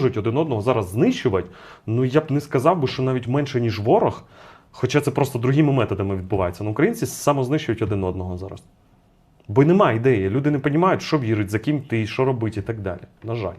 продовжують один одного зараз знищувати. Ну я б не сказав би, що навіть менше, ніж ворог. Хоча це просто другими методами відбувається. Ну, українці самознищують один одного зараз. Бо немає ідеї. Люди не розуміють, що вірить, за ким ти, що робити і так далі. На жаль.